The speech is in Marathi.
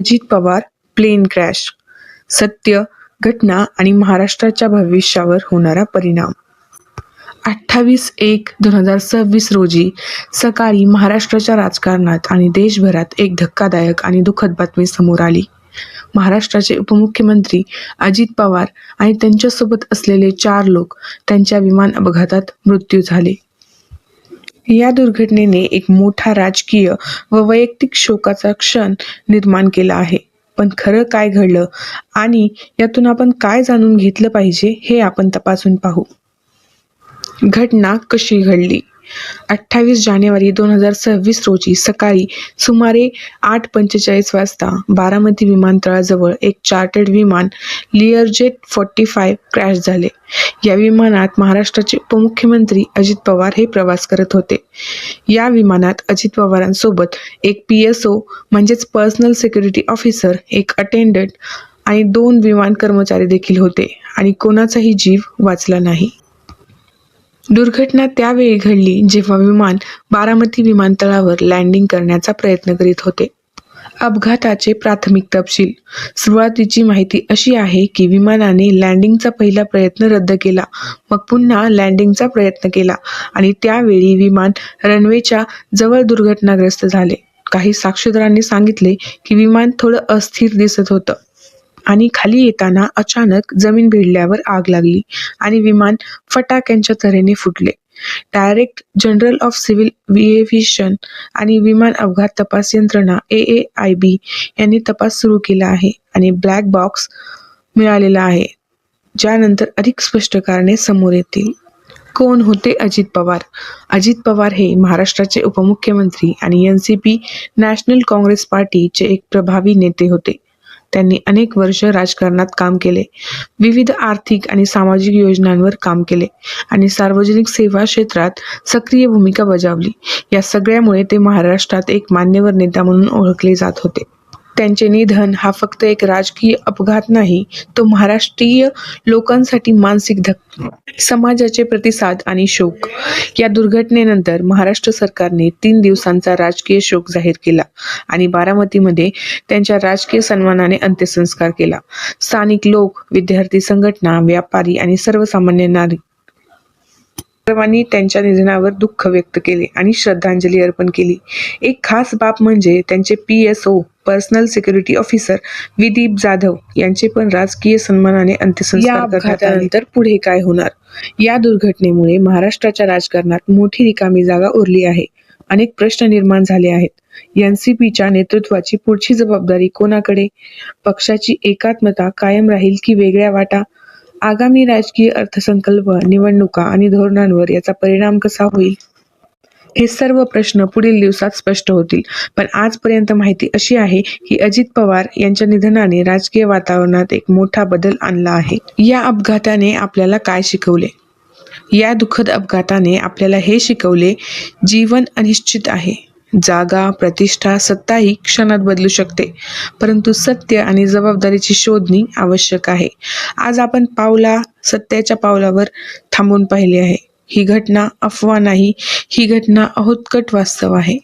अजित पवार प्लेन क्रॅश सत्य घटना आणि महाराष्ट्राच्या भविष्यावर होणारा परिणाम. अठ्ठावीस एक दोन हजार सव्वीस रोजी सकाळी महाराष्ट्राच्या राजकारणात आणि देशभरात एक धक्कादायक आणि दुःखद बातमी समोर आली. महाराष्ट्राचे उपमुख्यमंत्री अजित पवार आणि त्यांच्यासोबत असलेले चार लोक त्यांच्या विमान अपघातात मृत्यू झाले. या दुर्घटनेने एक मोठा राजकीय व वैयक्तिक शोकाचा क्षण निर्माण केला आहे. पण खरं काय घडलं आणि यातून आपण काय जाणून घेतलं पाहिजे हे आपण तपासून पाहू. घटना कशी घडली? अठ्ठावीस जानेवारी दोन हजार सव्वीस रोजी सकाळी सुमारे आठ पंचेचाळीस वाजता बारामती विमानतळाजवळ एक चार्टर्ड विमान लिअरजेट फोर्टी फाईव्ह क्रॅश झाले. या विमानात महाराष्ट्राचे उपमुख्यमंत्री अजित पवार हे प्रवास करत होते. या विमानात अजित पवारांसोबत एक पी एस ओ म्हणजेच पर्सनल सिक्युरिटी ऑफिसर एक अटेंडंट आणि दोन विमान कर्मचारी देखील होते आणि कोणाचाही जीव वाचला नाही. दुर्घटना त्यावेळी घडली जेव्हा विमान बारामती विमानतळावर लँडिंग करण्याचा प्रयत्न करीत होते. अपघाताचे प्राथमिक तपशील. सुरुवातीची माहिती अशी आहे की विमानाने लँडिंगचा पहिला प्रयत्न रद्द केला. मग पुन्हा लँडिंगचा प्रयत्न केला आणि त्यावेळी विमान रनवेच्या जवळ दुर्घटनाग्रस्त झाले. काही साक्षीदारांनी सांगितले की विमान थोडं अस्थिर दिसत होतं. आणि खाली येताना अचानक जमीन भिडल्यावर आग लागली आणि विमान फटाक्यांच्या तऱ्हेने फुटले. Direct general of civil aviation आणि विमान अपघात तपास यंत्रणा ए ए आय बी यांनी तपास सुरू केला आहे आणि ब्लॅक बॉक्स मिळालेला आहे ज्यानंतर अधिक स्पष्ट कारणे समोर येतील. कोण होते अजित पवार? अजित पवार हे महाराष्ट्राचे उपमुख्यमंत्री आणि N C P national congress पार्टीचे एक प्रभावी नेते होते. त्यांनी अनेक वर्ष राजकारणात काम केले. विविध आर्थिक आणि सामाजिक योजनांवर काम केले आणि सार्वजनिक सेवा क्षेत्रात सक्रिय भूमिका बजावली. या सगळ्यामुळे ते महाराष्ट्रात एक मान्यवर नेता म्हणून ओळखले जात होते. त्यांचे निधन हा फक्त एक राजकीय अपघात नाही तो महाराष्ट्रीय लोकांसाठी मानसिक धक्का. समाजाचे प्रतिसाद आणि शोक. या दुर्घटनेनंतर महाराष्ट्र सरकारने तीन दिवसांचा राजकीय शोक जाहीर केला आणि बारामतीमध्ये त्यांच्या राजकीय सन्मानाने अंत्यसंस्कार केला. स्थानिक लोक विद्यार्थी संघटना व्यापारी आणि सर्वसामान्य नागरिक सर्वांनी त्यांच्या निधनावर दुःख व्यक्त केले आणि श्रद्धांजली अर्पण केली. एक खास बाब म्हणजे त्यांचे P S O personal security officer Vidip Jadhav यांचे पण राजकीय सन्मानाने अंत्यसंस्कार अपघातानंतर पुढे काय होणार? या दुर्घटनेमुळे महाराष्ट्राच्या राजकारणात मोठी रिकामी जागा उरली आहे. अनेक प्रश्न निर्माण झाले आहेत. एन सी पीच्या नेतृत्वाची पुढची जबाबदारी कोणाकडे? पक्षाची एकात्मता कायम राहील की वेगळ्या वाटा? आगामी राजकीय अर्थसंकल्प निवडणुका आणि धोरणांवर याचा परिणाम कसा होईल? हे सर्व प्रश्न पुढील दिवसात स्पष्ट होतील. पण आजपर्यंत माहिती अशी आहे की अजित पवार यांच्या निधनाने राजकीय वातावरणात एक मोठा बदल आणला आहे. या अपघाताने आपल्याला काय शिकवले? या दुःखद अपघाताने आपल्याला हे शिकवले जीवन अनिश्चित आहे. जागा प्रतिष्ठा सत्ता ही क्षणात बदलू शकते. परंतु सत्य आणि जबाबदारीची शोधणी आवश्यक आहे. आज आपण पावला सत्याच्या पावलावर थांबून पाहिले आहे. ही घटना अफवा नाही ही घटना अहोत्कट वास्तव आहे.